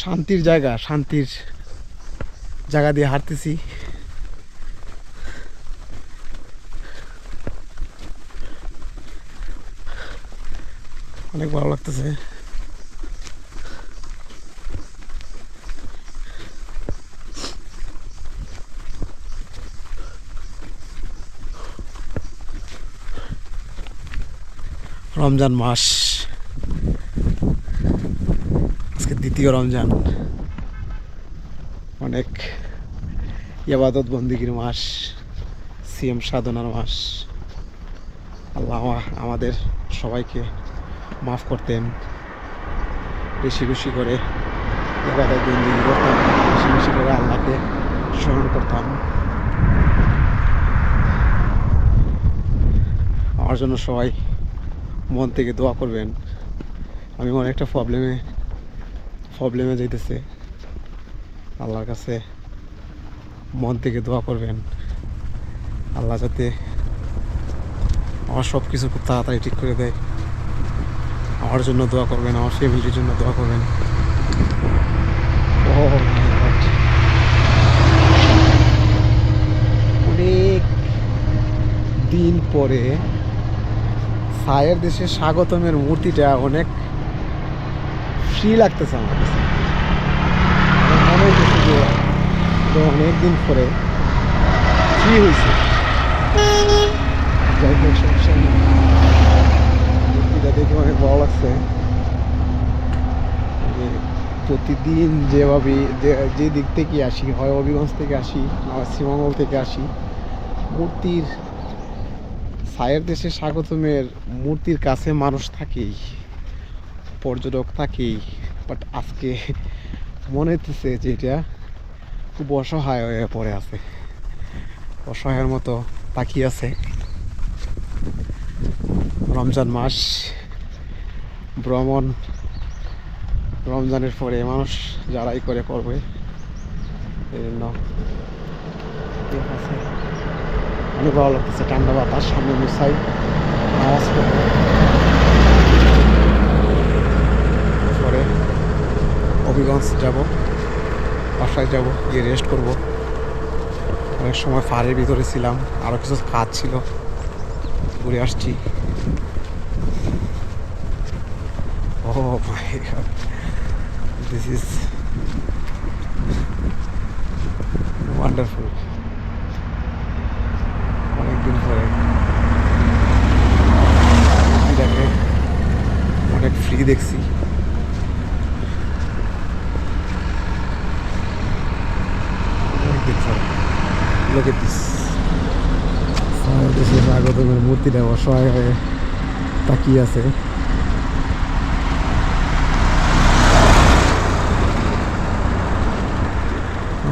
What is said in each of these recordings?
শান্তির জায়গা শান্তির জায়গা দিয়ে হাঁটতেছি। অনেক ভালো লাগতেছে। রমজান মাস। আজকে দ্বিতীয় রমজান। অনেক ইবাদত বন্দিগির মাস সিএম সাধনার মাস। আল্লাহ আমা- আমাদের সবাইকে মাফ করতেন। বেশি বেশি করে ইবাদত বন্দিগি করতাম, বেশি বেশি করে আল্লাহকে স্মরণ করতাম। আমার জন্য সবাই মন থেকে দোয়া করবেন। আমি অনেকটা প্রবলেমে প্রবলেমে যাইতেছে। আল্লাহর কাছে মন থেকে দোয়া করবেন। আল্লাহ যাতে আমার সব কিছু খুব তাড়াতাড়ি ঠিক করে দেয়। আমার জন্য দোয়া করবেন, আমার ফ্যামিলির জন্য দোয়া করবেন। অনেক দিন পরে সায়ের দেশে স্বাগতমের মূর্তিটা অনেক ফ্রি লাগতেছে আমার কাছে? মনে হইতেছে যে এটা অনেকদিন পরে ফ্রি হয়েছে মূর্তিটা দেখে অনেক ভালো লাগছে। প্রতিদিন যেভাবে যে দিক থেকে আসি হয় হবিগঞ্জ থেকে আসি না শ্রীমঙ্গল থেকে আসি, মূর্তির, সায়ের দেশে স্বাগতমের মূর্তির কাছে মানুষ থাকেই। পর্যটক থাকেই বাট আজকে মনে হইতেছে যে এটা খুব অসহায় হয়ে পড়ে আছে। অসহায়ের মতো তাকিয়ে আছে। রমজান মাস, ভ্রমণ, রমজানের পরে মানুষ যারাই করে করবে অনেক ভালো লাগতেছে, ঠান্ডা বাতাস, সামনে মুসাই, নামাজ পড়ব পরে হবিগঞ্জ যাব, বাসায় যাব, গিয়ে রেস্ট করব। অনেক সময় ফারের ভিতরে ছিলাম আরও কিছু কাজ ছিল। ঘুরে আসছি। Oh god this is wonderful অনেকদিন পরে। অনেক ফ্রি দেখছি অনেকদিন পরে লোক দিস দেশের স্বাগতমের মূর্তিটা অসহায় হয়ে তাকিয়ে আছে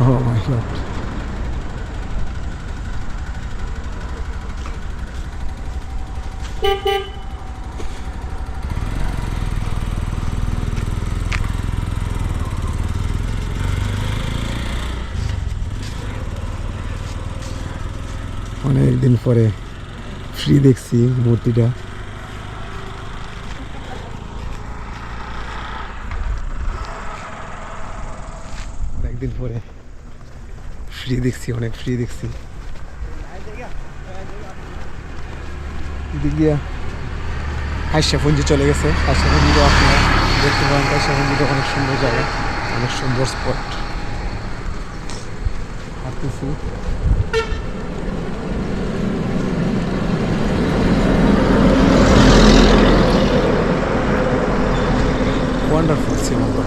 Oh my god. অনেক দিন পরে ফ্রি দেখছি মূর্তিটা। অনেকদিন পরে ফ্রি দেখছি, অনেক ফ্রি দেখছি। দিয়া হাইসাফঞ্জি চলে গেছে। হাইসাফঞ্জিও আপনারা দেখতে পারেন, হাইসাফঞ্জিটা অনেক সুন্দর জায়গা, অনেক সুন্দর স্পট হাঁটতেছি wonderful Singapore.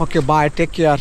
Okay, bye. Take care.